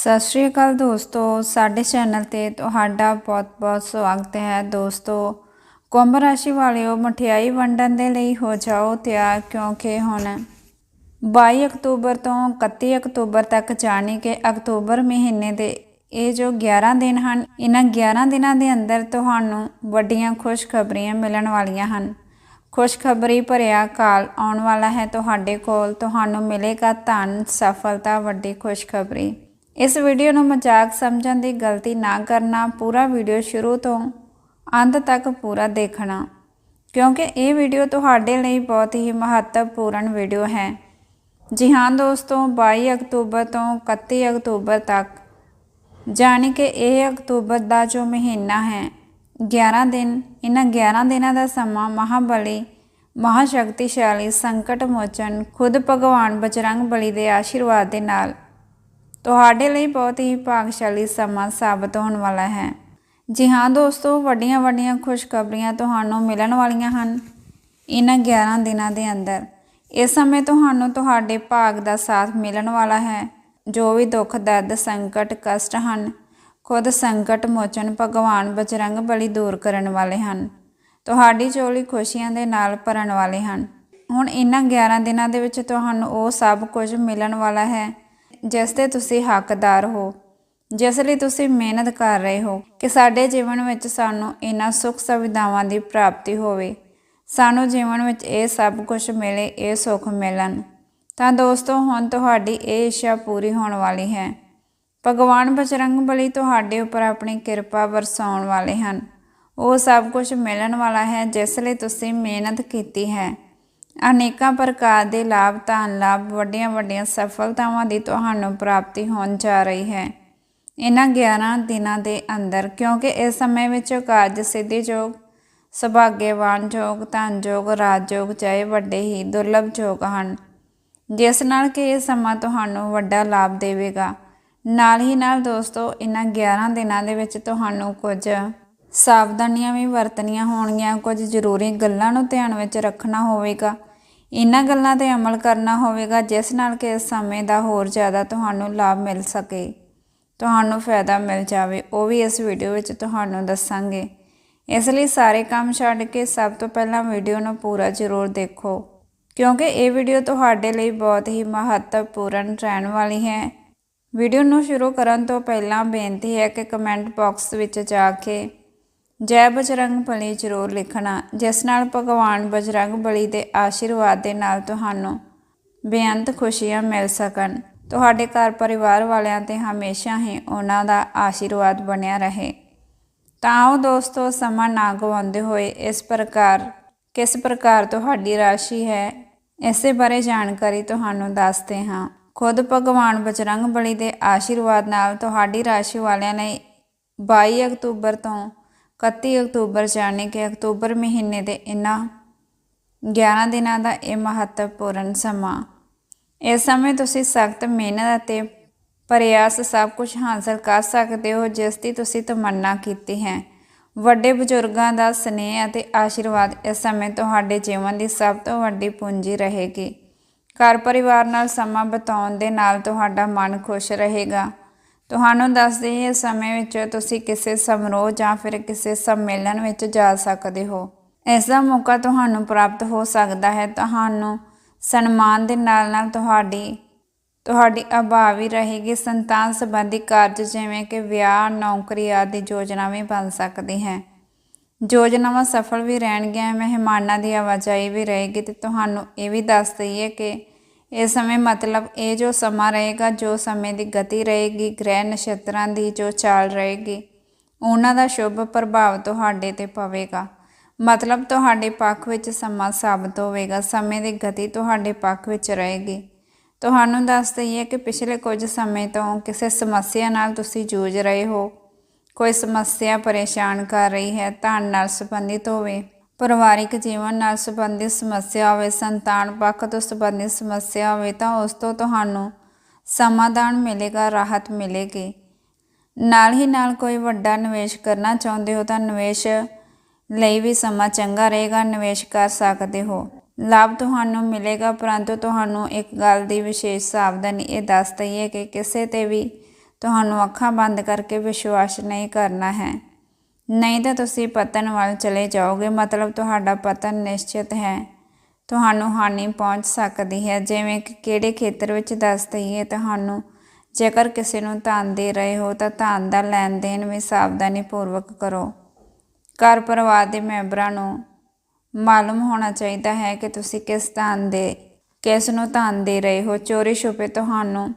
ਸਤਿ ਸ਼੍ਰੀ ਅਕਾਲ ਦੋਸਤੋ, ਸਾਡੇ ਚੈਨਲ ਤੇ ਤੁਹਾਡਾ ਬਹੁਤ-ਬਹੁਤ ਸਵਾਗਤ ਹੈ। ਦੋਸਤੋ, ਕੁੰਭ ਰਾਸ਼ੀ ਵਾਲਿਓ, ਮਠਿਆਈ ਵੰਡਣ ਦੇ ਲਈ ਹੋ ਜਾਓ ਤਿਆਰ, ਕਿਉਂਕਿ ਹੁਣ 22 ਅਕਤੂਬਰ ਤੋਂ 31 ਅਕਤੂਬਰ ਤੱਕ, ਜਾਣੀ ਕਿ ਅਕਤੂਬਰ ਮਹੀਨੇ ਦੇ ਇਹ ਜੋ 11 ਦਿਨ ਹਨ, ਇਹਨਾਂ 11 ਦਿਨਾਂ ਦੇ ਅੰਦਰ ਤੁਹਾਨੂੰ ਵੱਡੀਆਂ ਖੁਸ਼ਖਬਰੀਆਂ ਮਿਲਣ ਵਾਲੀਆਂ ਹਨ। ਖੁਸ਼ਖਬਰੀ ਭਰਿਆ ਕਾਲ ਆਉਣ ਵਾਲਾ ਹੈ ਤੁਹਾਡੇ ਕੋਲ, ਤੁਹਾਨੂੰ ਮਿਲੇਗਾ ਧਨ, ਸਫਲਤਾ, ਵੱਡੀ ਖੁਸ਼ਖਬਰੀ। ਇਸ ਵੀਡੀਓ ਨੂੰ ਮਜ਼ਾਕ ਸਮਝਣ ਦੀ ਗਲਤੀ ਨਾ ਕਰਨਾ, ਪੂਰਾ ਵੀਡੀਓ ਸ਼ੁਰੂ ਤੋਂ ਅੰਤ ਤੱਕ ਪੂਰਾ ਦੇਖਣਾ, ਕਿਉਂਕਿ ਇਹ ਵੀਡੀਓ ਤੁਹਾਡੇ ਲਈ ਬਹੁਤ ਹੀ ਮਹੱਤਵਪੂਰਨ ਵੀਡੀਓ ਹੈ। ਜੀ ਹਾਂ ਦੋਸਤੋ 22 ਅਕਤੂਬਰ ਤੋਂ 31 ਅਕਤੂਬਰ ਤੱਕ, ਜਾਣੀ ਕਿ ਇਹ ਅਕਤੂਬਰ ਦਾ ਜੋ ਮਹੀਨਾ ਹੈ 11 ਦਿਨ, ਇਹਨਾਂ 11 ਦਿਨਾਂ ਦਾ ਸਮਾਂ ਮਹਾਬਲੀ, ਮਹਾਸ਼ਕਤੀਸ਼ਾਲੀ ਸੰਕਟ ਮੋਚਨ ਖੁਦ ਭਗਵਾਨ ਬਜਰੰਗ ਬਲੀ ਦੇ ਆਸ਼ੀਰਵਾਦ ਦੇ ਨਾਲ ਤੁਹਾਡੇ ਲਈ ਬਹੁਤ ਹੀ ਭਾਗਸ਼ਾਲੀ ਸਮਾਂ ਸਾਬਤ ਹੋਣ ਵਾਲਾ ਹੈ। ਜੀ ਹਾਂ ਦੋਸਤੋ ਵੱਡੀਆਂ ਵੱਡੀਆਂ ਖੁਸ਼ਖਬਰੀਆਂ ਤੁਹਾਨੂੰ ਮਿਲਣ ਵਾਲੀਆਂ ਹਨ ਇਹਨਾਂ 11 ਦਿਨਾਂ ਦੇ ਅੰਦਰ। ਇਸ ਸਮੇਂ ਤੁਹਾਨੂੰ ਤੁਹਾਡੇ ਭਾਗ ਦਾ ਸਾਥ ਮਿਲਣ ਵਾਲਾ ਹੈ, ਜੋ ਵੀ ਦੁੱਖ, ਦਰਦ, ਸੰਕਟ, ਕਸ਼ਟ ਹਨ, ਖੁਦ ਸੰਕਟ, ਮੋਚਨ, ਭਗਵਾਨ ਬਜਰੰਗ ਬਲੀ ਦੂਰ ਕਰਨ ਵਾਲੇ ਹਨ, ਤੁਹਾਡੀ ਝੋਲੀ ਖੁਸ਼ੀਆਂ ਦੇ ਨਾਲ ਭਰਨ ਵਾਲੇ ਹਨ। ਹੁਣ ਇਹਨਾਂ 11 ਦਿਨਾਂ ਦੇ ਵਿੱਚ ਤੁਹਾਨੂੰ ਉਹ ਸਭ ਕੁਝ ਮਿਲਣ ਵਾਲਾ ਹੈ ਜਿਸ 'ਤੇ ਤੁਸੀਂ ਹੱਕਦਾਰ ਹੋ, ਜਿਸ ਲਈ ਤੁਸੀਂ ਮਿਹਨਤ ਕਰ ਰਹੇ ਹੋ, ਕਿ ਸਾਡੇ ਜੀਵਨ ਵਿੱਚ ਸਾਨੂੰ ਇਹਨਾਂ ਸੁੱਖ ਸੁਵਿਧਾਵਾਂ ਦੀ ਪ੍ਰਾਪਤੀ ਹੋਵੇ। ਸਾਨੂੰ ਜੀਵਨ ਵਿੱਚ ਇਹ ਸਭ ਕੁਝ ਮਿਲੇ, ਇਹ ਸੁੱਖ ਮਿਲਣ। ਤਾਂ ਦੋਸਤੋ, ਹੁਣ ਤੁਹਾਡੀ ਇਹ ਇੱਛਾ ਪੂਰੀ ਹੋਣ ਵਾਲੀ ਹੈ। ਭਗਵਾਨ ਬਜਰੰਗ ਬਲੀ ਤੁਹਾਡੇ ਉੱਪਰ ਆਪਣੀ ਕਿਰਪਾ ਵਰਸਾਉਣ ਵਾਲੇ ਹਨ। ਉਹ ਸਭ ਕੁਝ ਮਿਲਣ ਵਾਲਾ ਹੈ, ਜਿਸ ਲਈ ਤੁਸੀਂ ਮਿਹਨਤ ਕੀਤੀ ਹੈ। ਅਨੇਕਾਂ ਪ੍ਰਕਾਰ ਦੇ ਲਾਭ, ਧਨ ਲਾਭ, ਵੱਡੀਆਂ ਵੱਡੀਆਂ ਸਫਲਤਾਵਾਂ ਦੀ ਤੁਹਾਨੂੰ ਪ੍ਰਾਪਤੀ ਹੋਣ ਜਾ ਰਹੀ ਹੈ। ਇਹਨਾਂ 11 ਦਿਨਾਂ ਦੇ ਅੰਦਰ, ਕਿਉਂਕਿ ਇਸ ਸਮੇਂ ਵਿੱਚ ਕਾਰਜ, ਸਿੱਧੀ ਯੋਗ ਸੁਭਾਗਿਆਵਾਨ ਯੋਗ ਧਨ ਯੋਗ ਰਾਜ ਯੋਗ ਚਾਹੇ ਵੱਡੇ ਹੀ, ਦੁਰਲਭ ਯੋਗ ਹਨ, ਜਿਸ ਨਾਲ ਕਿ ਇਹ ਸਮਾਂ ਤੁਹਾਨੂੰ ਵੱਡਾ ਲਾਭ ਦੇਵੇਗਾ। ਨਾਲ ਹੀ ਨਾਲ ਦੋਸਤੋ ਇਹਨਾਂ 11 ਦਿਨਾਂ ਦੇ ਵਿੱਚ ਤੁਹਾਨੂੰ ਕੁਝ ਸਾਵਧਾਨੀਆਂ ਵੀ ਵਰਤਣੀਆਂ ਹੋਣਗੀਆਂ, ਕੁਝ ਜ਼ਰੂਰੀ ਗੱਲਾਂ ਨੂੰ ਧਿਆਨ ਵਿੱਚ ਰੱਖਣਾ ਹੋਵੇਗਾ। ਇਹਨਾਂ ਗੱਲਾਂ ਤੇ ਅਮਲ ਕਰਨਾ ਹੋਵੇਗਾ ਜਿਸ ਨਾਲ ਕਿ ਇਸ ਸਮੇਂ ਦਾ ਹੋਰ ਜ਼ਿਆਦਾ ਤੁਹਾਨੂੰ ਲਾਭ ਮਿਲ ਸਕੇ। ਤੁਹਾਨੂੰ ਫਾਇਦਾ ਮਿਲ ਜਾਵੇ, ਉਹ ਵੀ ਇਸ ਵੀਡੀਓ ਵਿੱਚ ਤੁਹਾਨੂੰ ਦੱਸਾਂਗੇ। ਇਸ ਲਈ ਸਾਰੇ ਕੰਮ ਛੱਡ ਕੇ ਸਭ ਤੋਂ ਪਹਿਲਾਂ ਵੀਡੀਓ ਨੂੰ ਪੂਰਾ ਜ਼ਰੂਰ ਦੇਖੋ, ਕਿਉਂਕਿ ਇਹ ਵੀਡੀਓ ਤੁਹਾਡੇ ਲਈ ਬਹੁਤ ਹੀ ਮਹੱਤਵਪੂਰਨ ਰਹਿਣ ਵਾਲੀ ਹੈ। ਵੀਡੀਓ ਨੂੰ ਸ਼ੁਰੂ ਕਰਨ ਤੋਂ ਪਹਿਲਾਂ ਬੇਨਤੀ ਹੈ ਕਿ ਕਮੈਂਟ ਬਾਕਸ ਵਿੱਚ ਜਾ ਕੇ ਜੈ ਬਜਰੰਗ ਬਲੀ ਜ਼ਰੂਰ ਲਿਖਣਾ, ਜਿਸ ਨਾਲ ਭਗਵਾਨ ਬਜਰੰਗ ਬਲੀ ਦੇ ਆਸ਼ੀਰਵਾਦ ਦੇ ਨਾਲ ਤੁਹਾਨੂੰ ਬੇਅੰਤ ਖੁਸ਼ੀਆਂ ਮਿਲ ਸਕਣ। ਤੁਹਾਡੇ ਘਰ ਪਰਿਵਾਰ ਵਾਲਿਆਂ ਤੇ ਹਮੇਸ਼ਾ ਹੀ ਉਹਨਾਂ ਦਾ ਆਸ਼ੀਰਵਾਦ ਬਣਿਆ ਰਹੇ। ਤਾਂ ਉਹ ਦੋਸਤੋ, ਸਮਾਂ ਨਾ ਗਵਾਉਂਦੇ ਹੋਏ ਇਸ ਪ੍ਰਕਾਰ, ਕਿਸ ਪ੍ਰਕਾਰ ਤੁਹਾਡੀ ਰਾਸ਼ੀ ਹੈ, ਇਸੇ ਬਾਰੇ ਜਾਣਕਾਰੀ ਤੁਹਾਨੂੰ ਦੱਸਦੇ ਹਾਂ। ਖੁਦ ਭਗਵਾਨ ਬਜਰੰਗ ਬਲੀ ਦੇ ਆਸ਼ੀਰਵਾਦ ਨਾਲ ਤੁਹਾਡੀ ਰਾਸ਼ੀ ਵਾਲਿਆਂ ਨੇ 22 ਅਕਤੂਬਰ ਤੋਂ 31 ਅਕਤੂਬਰ ਜਾਣੇ ਕਿ ਅਕਤੂਬਰ ਮਹੀਨੇ ਦੇ ਇਨਾ 11 ਦਿਨਾਂ ਦਾ ਇਹ ਮਹੱਤਵਪੂਰਨ ਸਮਾਂ। ਇਸ ਸਮੇਂ ਤੁਸੀਂ ਸਖਤ ਮਿਹਨਤ ਅਤੇ ਪ੍ਰਯਾਸ ਸਭ ਕੁਝ ਹਾਸਲ ਕਰ ਸਕਦੇ ਹੋ, ਜਿਸ ਦੀ ਤੁਸੀਂ ਤਮੰਨਾ ਕੀਤੀ ਹੈ। ਵੱਡੇ ਬਜ਼ੁਰਗਾਂ ਦਾ ਸਨੇਹ ਅਤੇ ਆਸ਼ੀਰਵਾਦ ਇਸ ਸਮੇਂ ਤੁਹਾਡੇ ਜੀਵਨ ਦੀ ਸਭ ਤੋਂ ਵੱਡੀ ਪੂੰਜੀ ਰਹੇਗੀ। ਘਰ ਪਰਿਵਾਰ ਨਾਲ ਸਮਾਂ ਬਿਤਾਉਣ ਦੇ ਨਾਲ ਤੁਹਾਡਾ ਮਨ ਖੁਸ਼ ਰਹੇਗਾ। ਤੁਹਾਨੂੰ ਦੱਸ ਦਈਏ ਇਸ ਸਮੇਂ ਵਿੱਚ ਤੁਸੀਂ ਕਿਸੇ ਸਮਾਰੋਹ ਜਾਂ ਫਿਰ ਕਿਸੇ ਸੰਮੇਲਨ ਵਿੱਚ ਜਾ ਸਕਦੇ ਹੋ। ਇਸ ਦਾ ਮੌਕਾ ਤੁਹਾਨੂੰ ਪ੍ਰਾਪਤ ਹੋ ਸਕਦਾ ਹੈ। ਤੁਹਾਨੂੰ ਸਨਮਾਨ ਦੇ ਨਾਲ ਨਾਲ ਤੁਹਾਡੀ ਤੁਹਾਡੀ ਅਭਾਵੀ ਰਹੇਗੀ। ਸੰਤਾਨ ਸੰਬੰਧੀ ਕਾਰਜ ਜਿਵੇਂ ਕਿ ਵਿਆਹ, ਨੌਕਰੀ ਆਦਿ ਯੋਜਨਾ ਵੀ ਬਣ ਸਕਦੀ ਹੈ। ਯੋਜਨਾਵਾਂ ਸਫਲ ਵੀ ਰਹਿਣਗੀਆਂ, ਮਹਿਮਾਨਾਂ ਦੀ ਆਵਾਜਾਈ ਵੀ ਰਹੇਗੀ ਤੇ ਤੁਹਾਨੂੰ ਇਹ ਵੀ ਦੱਸ ਦਈਏ ਕਿ ਇਸ ਸਮੇਂ ਮਤਲਬ ਇਹ ਜੋ ਸਮਾਂ ਰਹੇਗਾ, ਜੋ ਸਮੇਂ ਦੀ ਗਤੀ ਰਹੇਗੀ, ਗ੍ਰਹਿ ਨਛੱਤਰਾਂ ਦੀ ਜੋ ਚਾਲ ਰਹੇਗੀ, ਉਹਨਾਂ ਦਾ ਸ਼ੁਭ ਪ੍ਰਭਾਵ ਤੁਹਾਡੇ ਤੇ ਪਵੇਗਾ। ਮਤਲਬ ਤੁਹਾਡੇ ਪੱਖ ਵਿੱਚ ਸਮਾਂ ਸਾਬਤ ਹੋਵੇਗਾ, ਸਮੇਂ ਦੀ ਗਤੀ ਤੁਹਾਡੇ ਪੱਖ ਵਿੱਚ ਰਹੇਗੀ। ਤੁਹਾਨੂੰ ਦੱਸ ਦਈਏ ਕਿ ਪਿਛਲੇ ਕੁਝ ਸਮੇਂ ਤੋਂ ਕਿਸੇ ਸਮੱਸਿਆ ਨਾਲ ਤੁਸੀਂ ਜੂਝ ਰਹੇ ਹੋ, ਕੋਈ ਸਮੱਸਿਆ ਪਰੇਸ਼ਾਨ ਕਰ ਰਹੀ ਹੈ, ਧਨ ਨਾਲ ਸੰਬੰਧਿਤ ਹੋਵੇ ਪਰਿਵਾਰਿਕ ਜੀਵਨ ਨਾਲ ਸੰਬੰਧਿਤ ਸਮੱਸਿਆ ਹੋਵੇ, ਸੰਤਾਨ ਪੱਖ ਤੋਂ ਸੰਬੰਧਿਤ ਸਮੱਸਿਆ ਹੋਵੇ ਤਾਂ ਉਸ ਤੋਂ ਤੁਹਾਨੂੰ ਸਮਾਧਾਨ ਮਿਲੇਗਾ, ਰਾਹਤ ਮਿਲੇਗੀ। ਨਾਲ ਹੀ ਨਾਲ ਕੋਈ ਵੱਡਾ ਨਿਵੇਸ਼ ਕਰਨਾ ਚਾਹੁੰਦੇ ਹੋ ਤਾਂ ਨਿਵੇਸ਼ ਲਈ ਵੀ ਸਮਾਂ ਚੰਗਾ ਰਹੇਗਾ, ਨਿਵੇਸ਼ ਕਰ ਸਕਦੇ ਹੋ। ਲਾਭ ਤੁਹਾਨੂੰ ਮਿਲੇਗਾ, ਪਰੰਤੂ ਤੁਹਾਨੂੰ ਇੱਕ ਗੱਲ ਦੀ ਵਿਸ਼ੇਸ਼ ਸਾਵਧਾਨੀ ਇਹ ਦੱਸ ਦਈਏ ਕਿ ਕਿਸੇ ਤੇ ਵੀ ਤੁਹਾਨੂੰ ਅੱਖਾਂ ਬੰਦ ਕਰਕੇ ਵਿਸ਼ਵਾਸ ਨਹੀਂ ਕਰਨਾ ਹੈ। ਨਹੀਂ ਤਾਂ ਤੁਸੀਂ ਪਤਨ ਵੱਲ ਚਲੇ ਜਾਓਗੇ, ਮਤਲਬ ਤੁਹਾਡਾ ਪਤਨ ਨਿਸ਼ਚਿਤ ਹੈ। ਤੁਹਾਨੂੰ ਹਾਨੀ ਪਹੁੰਚ ਸਕਦੀ ਹੈ। ਜਿਵੇਂ ਕਿ ਕਿਹੜੇ ਖੇਤਰ ਵਿੱਚ ਦੱਸ ਦਈਏ, ਤੁਹਾਨੂੰ ਜੇਕਰ ਕਿਸੇ ਨੂੰ ਧਨ ਦੇ ਰਹੇ ਹੋ, ਤਾਂ ਧਨ ਦਾ ਲੈਣ ਦੇਣ ਵੀ ਸਾਵਧਾਨੀ ਪੂਰਵਕ ਕਰੋ। ਘਰ ਪਰਿਵਾਰ ਦੇ ਮੈਂਬਰਾਂ ਨੂੰ ਮਾਲੂਮ ਹੋਣਾ ਚਾਹੀਦਾ ਹੈ ਕਿ ਤੁਸੀਂ ਕਿਸ ਧਨ ਦੇ, ਕਿਸ ਨੂੰ ਧਨ ਦੇ ਰਹੇ ਹੋ। ਚੋਰੀ ਛੁਪੇ ਤੁਹਾਨੂੰ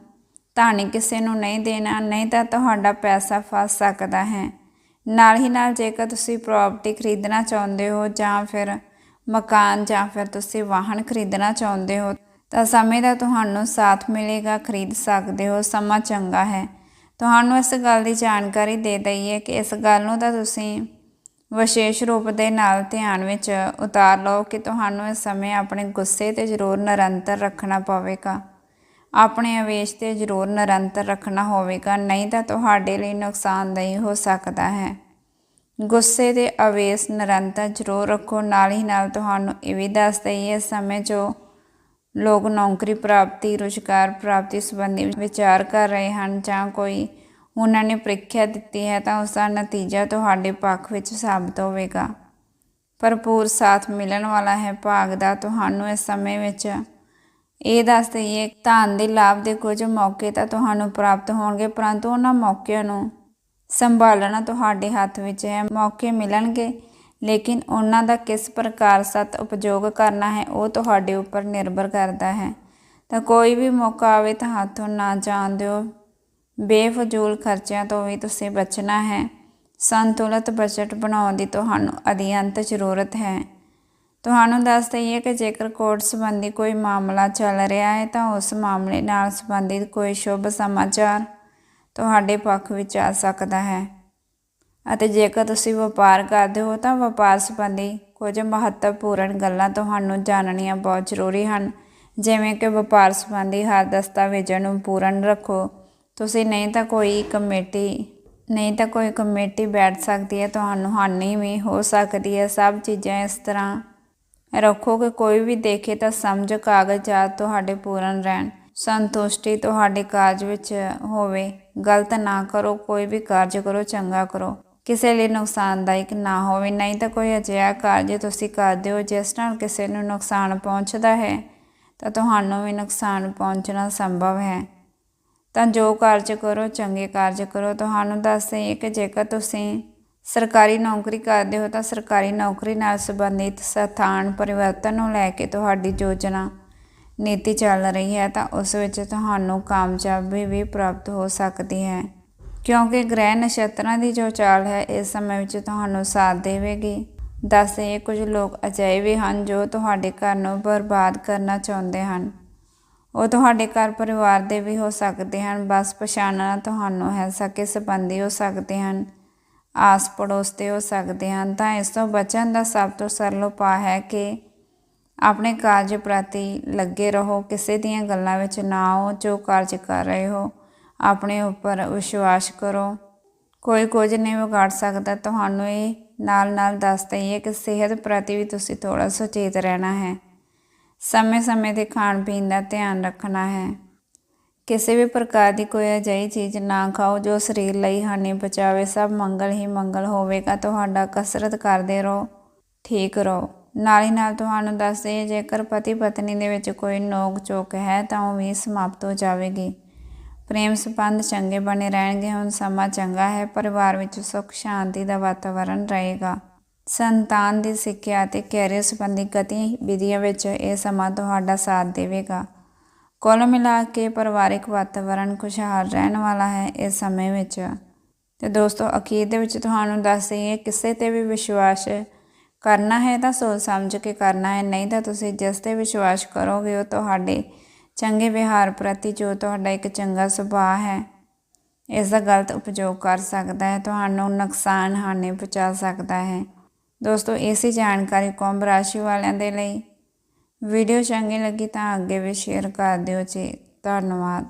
ਧਨ ਕਿਸੇ ਨੂੰ ਨਹੀਂ ਦੇਣਾ, ਨਹੀਂ ਤਾਂ ਤੁਹਾਡਾ ਪੈਸਾ ਫਸ ਸਕਦਾ ਹੈ। ਨਾਲ ਹੀ ਨਾਲ ਜੇਕਰ ਤੁਸੀਂ ਪ੍ਰਾਪਰਟੀ ਖਰੀਦਣਾ ਚਾਹੁੰਦੇ ਹੋ ਜਾਂ ਫਿਰ ਮਕਾਨ ਜਾਂ ਫਿਰ ਤੁਸੀਂ ਵਾਹਨ ਖਰੀਦਣਾ ਚਾਹੁੰਦੇ ਹੋ, ਤਾਂ ਸਮੇਂ ਦਾ ਤੁਹਾਨੂੰ ਸਾਥ ਮਿਲੇਗਾ, ਖਰੀਦ ਸਕਦੇ ਹੋ, ਸਮਾਂ ਚੰਗਾ ਹੈ। ਤੁਹਾਨੂੰ ਇਸ ਗੱਲ ਦੀ ਜਾਣਕਾਰੀ ਦੇ ਦਈਏ ਕਿ ਇਸ ਗੱਲ ਨੂੰ ਤਾਂ ਤੁਸੀਂ ਵਿਸ਼ੇਸ਼ ਰੂਪ ਦੇ ਨਾਲ ਧਿਆਨ ਵਿੱਚ ਉਤਾਰ ਲਓ ਕਿ ਤੁਹਾਨੂੰ ਇਸ ਸਮੇਂ ਆਪਣੇ ਗੁੱਸੇ ਤੇ ਜ਼ਰੂਰ ਨਿਰੰਤਰ ਰੱਖਣਾ ਪਵੇਗਾ। ਆਪਣੇ ਆਵੇਸ਼ ਤੇ ਜ਼ਰੂਰ ਨਿਰੰਤਰ ਰੱਖਣਾ ਹੋਵੇਗਾ, ਨਹੀਂ ਤਾਂ ਤੁਹਾਡੇ ਲਈ ਨੁਕਸਾਨਦਾਈ ਹੋ ਸਕਦਾ ਹੈ। ਗੁੱਸੇ ਦੇ ਆਵੇਸ਼ ਨਿਰੰਤਰ ਜ਼ਰੂਰ ਰੱਖੋ, ਨਾਲ ਹੀ ਨਾਲ ਤੁਹਾਨੂੰ ਇਹ ਵੀ ਦੱਸ ਦਈਏ, ਇਸ ਸਮੇਂ ਜੋ ਲੋਕ ਨੌਕਰੀ ਪ੍ਰਾਪਤੀ, ਰੁਜ਼ਗਾਰ ਪ੍ਰਾਪਤੀ ਸੰਬੰਧੀ ਵਿਚਾਰ ਕਰ ਰਹੇ ਹਨ ਜਾਂ ਕੋਈ ਉਹਨਾਂ ਨੇ ਪ੍ਰੀਖਿਆ ਦਿੱਤੀ ਹੈ, ਤਾਂ ਉਸ ਦਾ ਨਤੀਜਾ ਤੁਹਾਡੇ ਪੱਖ ਵਿੱਚ ਸਾਬਤ ਹੋਵੇਗਾ। ਭਰਪੂਰ ਸਾਥ ਮਿਲਣ ਵਾਲਾ ਹੈ, ਭਾਗ ਦਾ ਤੁਹਾਨੂੰ ਇਸ ਸਮੇਂ ਵਿੱਚ ਇਹ ਦੱਸ ਦਈਏ, ਧਨ ਦੇ ਲਾਭ ਦੇ ਕੁਝ ਮੌਕੇ ਤਾਂ ਤੁਹਾਨੂੰ ਪ੍ਰਾਪਤ ਹੋਣਗੇ, ਪਰੰਤੂ ਉਹਨਾਂ ਮੌਕਿਆਂ ਨੂੰ ਸੰਭਾਲਣਾ ਤੁਹਾਡੇ ਹੱਥ ਵਿੱਚ ਹੈ। ਮੌਕੇ ਮਿਲਣਗੇ, ਲੇਕਿਨ ਉਹਨਾਂ ਦਾ ਕਿਸ ਪ੍ਰਕਾਰ ਸਤ ਉਪਯੋਗ ਕਰਨਾ ਹੈ, ਉਹ ਤੁਹਾਡੇ ਉੱਪਰ ਨਿਰਭਰ ਕਰਦਾ ਹੈ। ਤਾਂ ਕੋਈ ਵੀ ਮੌਕਾ ਆਵੇ ਤਾਂ ਹੱਥੋਂ ਨਾ ਜਾਣ ਦਿਓ। ਬੇਫਜ਼ੂਲ ਖਰਚਿਆਂ ਤੋਂ ਵੀ ਤੁਸੀਂ ਬਚਣਾ ਹੈ। ਸੰਤੁਲਿਤ ਬਜਟ ਬਣਾਉਣ ਦੀ ਤੁਹਾਨੂੰ ਅਧਿਅੰਤ ਜ਼ਰੂਰਤ ਹੈ। ਤੁਹਾਨੂੰ ਦੱਸ ਦਈਏ ਕਿ ਜੇਕਰ ਕੋਰਟ ਸੰਬੰਧੀ ਕੋਈ ਮਾਮਲਾ ਚੱਲ ਰਿਹਾ ਹੈ ਤਾਂ ਉਸ ਮਾਮਲੇ ਨਾਲ ਸੰਬੰਧਿਤ ਕੋਈ ਸ਼ੁਭ ਸਮਾਚਾਰ ਤੁਹਾਡੇ ਪੱਖ ਵਿੱਚ ਆ ਸਕਦਾ ਹੈ। ਅਤੇ ਜੇਕਰ ਤੁਸੀਂ ਵਪਾਰ ਕਰਦੇ ਹੋ ਤਾਂ ਵਪਾਰ ਸੰਬੰਧੀ ਕੁਝ ਮਹੱਤਵਪੂਰਨ ਗੱਲਾਂ ਤੁਹਾਨੂੰ ਜਾਣਨੀਆਂ ਬਹੁਤ ਜ਼ਰੂਰੀ ਹਨ। ਜਿਵੇਂ ਕਿ ਵਪਾਰ ਸੰਬੰਧੀ ਹਰ ਦਸਤਾਵੇਜ਼ਾਂ ਨੂੰ ਪੂਰਨ ਰੱਖੋ। ਤੁਸੀਂ ਨਹੀਂ ਤਾਂ ਕੋਈ ਕਮੇਟੀ, ਨਹੀਂ ਤਾਂ ਕੋਈ ਕਮੇਟੀ ਬੈਠ ਸਕਦੀ ਹੈ, ਤੁਹਾਨੂੰ ਹਾਨੀ ਵੀ ਹੋ ਸਕਦੀ ਹੈ। ਸਭ ਚੀਜ਼ਾਂ ਇਸ ਤਰ੍ਹਾਂ ਰੱਖੋ ਕਿ ਕੋਈ ਵੀ ਦੇਖੇ ਤਾਂ ਸਮਝ ਕਾਗਜ਼ਾਤ ਤੁਹਾਡੇ ਪੂਰਨ ਰਹਿਣ। ਸੰਤੁਸ਼ਟੀ ਤੁਹਾਡੇ ਕਾਰਜ ਵਿੱਚ ਹੋਵੇ। ਗਲਤ ਨਾ ਕਰੋ, ਕੋਈ ਵੀ ਕਾਰਜ ਕਰੋ, ਚੰਗਾ ਕਰੋ। ਕਿਸੇ ਲਈ ਨੁਕਸਾਨਦਾਇਕ ਨਾ ਹੋਵੇ। ਨਹੀਂ ਤਾਂ ਕੋਈ ਅਜਿਹਾ ਕਾਰਜ ਤੁਸੀਂ ਕਰਦੇ ਹੋ, ਜਿਸ ਨਾਲ ਕਿਸੇ ਨੂੰ ਨੁਕਸਾਨ ਪਹੁੰਚਦਾ ਹੈ, ਤਾਂ ਤੁਹਾਨੂੰ ਵੀ ਨੁਕਸਾਨ ਪਹੁੰਚਣਾ ਸੰਭਵ ਹੈ। ਤਾਂ ਜੋ ਕਾਰਜ ਕਰੋ, ਚੰਗੇ ਕਾਰਜ ਕਰੋ। ਤੁਹਾਨੂੰ ਦੱਸ ਦੱਸਦੇ ਕਿ ਜੇਕਰ ਤੁਸੀਂ ਸਰਕਾਰੀ ਨੌਕਰੀ ਕਰਦੇ ਹੋ ਤਾਂ ਸਰਕਾਰੀ ਨੌਕਰੀ ਨਾਲ ਸੰਬੰਧਿਤ ਸਥਾਨ ਪਰਿਵਰਤਨ ਨੂੰ ਲੈ ਕੇ ਤੁਹਾਡੀ ਯੋਜਨਾ ਨੀਤੀ ਚੱਲ ਰਹੀ ਹੈ ਤਾਂ ਉਸ ਵਿੱਚ ਤੁਹਾਨੂੰ ਕਾਮਯਾਬੀ ਵੀ ਪ੍ਰਾਪਤ ਹੋ ਸਕਦੀ ਹੈ। ਕਿਉਂਕਿ ਗ੍ਰਹਿ ਨਛੱਤਰਾਂ ਦੀ ਜੋ ਚਾਲ ਹੈ, ਇਸ ਸਮੇਂ ਵਿੱਚ ਤੁਹਾਨੂੰ ਸਾਥ ਦੇਵੇਗੀ। ਦੱਸਦੇ ਕੁਝ ਲੋਕ ਅਜਿਹੇ ਵੀ ਹਨ ਜੋ ਤੁਹਾਡੇ ਘਰ ਨੂੰ ਬਰਬਾਦ ਕਰਨਾ ਚਾਹੁੰਦੇ ਹਨ। ਉਹ ਤੁਹਾਡੇ ਘਰ ਪਰਿਵਾਰ ਦੇ ਵੀ ਹੋ ਸਕਦੇ ਹਨ। ਬਸ ਪਛਾਣਨਾ ਤੁਹਾਨੂੰ ਹੈ, ਸਕੇ ਸੰਬੰਧੀ ਹੋ ਸਕਦੇ ਹਨ। ਆਸ ਪੜੋਸ 'ਤੇ ਹੋ ਸਕਦੇ ਹਨ, ਤਾਂ ਇਸ ਤੋਂ ਬਚਣ ਦਾ ਸਭ ਤੋਂ ਸਰਲ ਉਪਾਅ ਹੈ ਕਿ ਆਪਣੇ ਕਾਰਜ ਪ੍ਰਤੀ ਲੱਗੇ ਰਹੋ, ਕਿਸੇ ਦੀਆਂ ਗੱਲਾਂ ਵਿੱਚ ਨਾ ਆਓ, ਜੋ ਕਾਰਜ ਕਰ ਰਹੇ ਹੋ, ਆਪਣੇ ਉੱਪਰ ਵਿਸ਼ਵਾਸ ਕਰੋ। ਕੋਈ ਕੁਝ ਨਹੀਂ ਵਿਗਾੜ ਸਕਦਾ। ਤੁਹਾਨੂੰ ਇਹ ਨਾਲ ਨਾਲ ਦੱਸ ਦਈਏ ਕਿ ਸਿਹਤ ਪ੍ਰਤੀ ਵੀ ਤੁਸੀਂ ਥੋੜਾ ਸੁਚੇਤ ਰਹਿਣਾ ਹੈ। ਸਮੇਂ-ਸਮੇਂ ਤੇ ਖਾਣ ਪੀਣ ਦਾ ਧਿਆਨ ਰੱਖਣਾ ਹੈ। ਕਿਸੇ ਵੀ ਪ੍ਰਕਾਰ ਦੀ ਕੋਈ ਅਜਿਹੀ ਚੀਜ਼ ਨਾ ਖਾਓ ਜੋ ਸਰੀਰ ਲਈ ਹਾਨੀ ਪਹੁੰਚਾਵੇ, ਸਭ ਮੰਗਲ ਹੀ ਮੰਗਲ ਹੋਵੇਗਾ, ਤੁਹਾਡਾ ਕਸਰਤ ਕਰਦੇ ਰਹੋ, ਠੀਕ ਰਹੋ। ਨਾਲ ਹੀ ਨਾਲ ਤੁਹਾਨੂੰ ਦੱਸ ਦੱਸਦੇ ਜੇਕਰ ਪਤੀ ਪਤਨੀ ਦੇ ਵਿੱਚ ਕੋਈ ਨੋਕ ਚੋਕ ਹੈ ਤਾਂ ਉਹ ਵੀ ਸਮਾਪਤ ਹੋ ਜਾਵੇਗੀ। ਪ੍ਰੇਮ ਸੰਬੰਧ ਚੰਗੇ ਬਣੇ ਰਹਿਣਗੇ, ਹੁਣ ਸਮਾਂ ਚੰਗਾ ਹੈ, ਪਰਿਵਾਰ ਵਿੱਚ ਸੁੱਖ ਸ਼ਾਂਤੀ ਦਾ ਵਾਤਾਵਰਣ ਰਹੇਗਾ। ਸੰਤਾਨ ਦੀ ਸਿੱਖਿਆ ਅਤੇ ਕੈਰੀਅਰ ਸੰਬੰਧੀ ਗਤੀਵਿਧੀਆਂ ਵਿੱਚ ਇਹ ਸਮਾਂ ਤੁਹਾਡਾ ਸਾਥ ਦੇਵੇਗਾ। ਕੁੱਲ ਮਿਲਾ ਕੇ ਪਰਿਵਾਰਿਕ ਵਾਤਾਵਰਣ ਖੁਸ਼ਹਾਲ ਰਹਿਣ ਵਾਲਾ ਹੈ ਇਸ ਸਮੇਂ ਵਿੱਚ। ਤੇ ਦੋਸਤੋ, ਅਖੀਰ ਦੇ ਵਿੱਚ ਤੁਹਾਨੂੰ ਦੱਸ ਦਈਏ, ਕਿਸੇ ਤੇ ਵੀ ਵਿਸ਼ਵਾਸ ਕਰਨਾ ਹੈ ਤਾਂ ਸੋਚ ਸਮਝ ਕੇ ਕਰਨਾ ਹੈ, ਨਹੀਂ ਤਾਂ ਤੁਸੀਂ ਜਿਸ ਤੇ ਵਿਸ਼ਵਾਸ ਕਰੋਗੇ, ਉਹ ਤੁਹਾਡੇ ਚੰਗੇ ਵਿਹਾਰ ਪ੍ਰਤੀ ਜੋ ਤੁਹਾਡਾ ਇੱਕ ਚੰਗਾ ਸੁਭਾਅ ਹੈ, ਇਸ ਦਾ ਗਲਤ ਉਪਯੋਗ ਕਰ ਸਕਦਾ ਹੈ, ਤੁਹਾਨੂੰ ਨੁਕਸਾਨ, ਹਾਨੀ ਪਹੁੰਚਾ ਸਕਦਾ ਹੈ। ਦੋਸਤੋ, ਇਸੇ ਜਾਣਕਾਰੀ ਕੁੰਭ ਰਾਸ਼ੀ ਵਾਲਿਆਂ ਦੇ ਲਈ ਵੀਡੀਓ ਚੰਗੀ ਲੱਗੀ ਤਾਂ ਅੱਗੇ ਵੀ ਸ਼ੇਅਰ ਕਰ ਦਿਓ ਜੀ। ਧੰਨਵਾਦ।